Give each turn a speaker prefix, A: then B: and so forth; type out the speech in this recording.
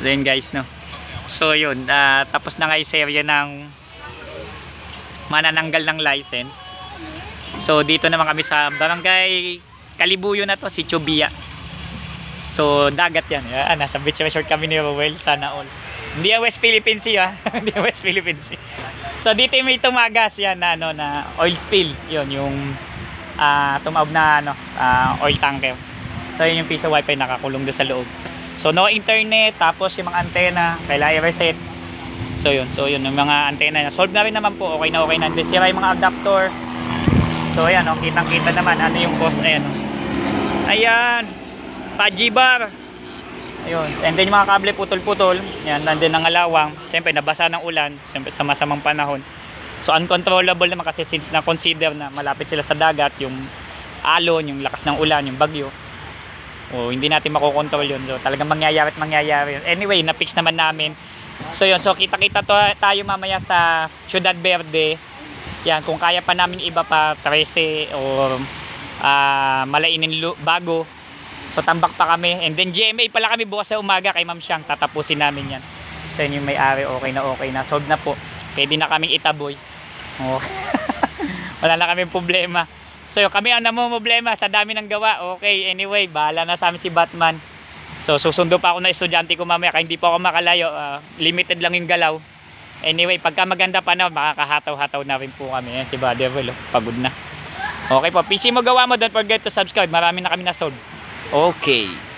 A: So guys no. So yun, ah, tapos na nga yung serye ng manananggal ng license. So dito naman kami sa barangay Kalibuyo na to, si Chubia. So dagat yan. Yan, nasa beach resort kami ni Rowell, sana all. Hindi yan West Philippine Sea ha. Hindi yan West Philippine Sea. So dito may tumagas yan na ano na oil spill. Yun yung ah tumaob na ano ah, oil tanker. So yun yung piece of wifi nakakulong doon sa loob. So no internet tapos yung mga antena kailangan i-reset. So yun, so yun yung mga antena na solve na rin naman po. Okay na okay na. Sira yung mga adapter. So ayan, oh, kitang-kita naman ano yung cost ayan. Oh. Ayan. Paji bar. Ayun. And then yung mga kable putol-putol. Yan, nandun ang alawang. Siyempre, nabasa ng ulan. Siyempre, sa masamang panahon. So, uncontrollable naman kasi since na-consider na malapit sila sa dagat, yung alon, yung lakas ng ulan, yung bagyo. O, hindi natin makokontrol yun. So, talagang mangyayari at mangyayari. Anyway, na-fix naman namin. So, yun. So, kita-kita tayo mamaya sa Ciudad Verde. Yan, kung kaya pa namin iba pa 13 or ah malainin bago. So tambak pa kami. And then GMA pala kami bukas sa umaga kay Ma'am Siyang. Tatapusin namin yan. So yun yung may-ari okay na okay na. Solve na po. Pwede na kaming itaboy. Oh. Wala na kaming problema. So kami ang problema sa dami ng gawa. Okay, anyway, bahala na sa amin si Batman. So susundo pa ako na estudyante ko mamaya kaya hindi po ako makalayo. Ah, limited lang yung galaw. Anyway, pagka maganda pa na, makakahataw-hataw na rin po kami. Yan si Brother Will, oh, pagod na. Okay po, PC mo gawa mo, don't forget to subscribe. Marami na kami na solve. Okay.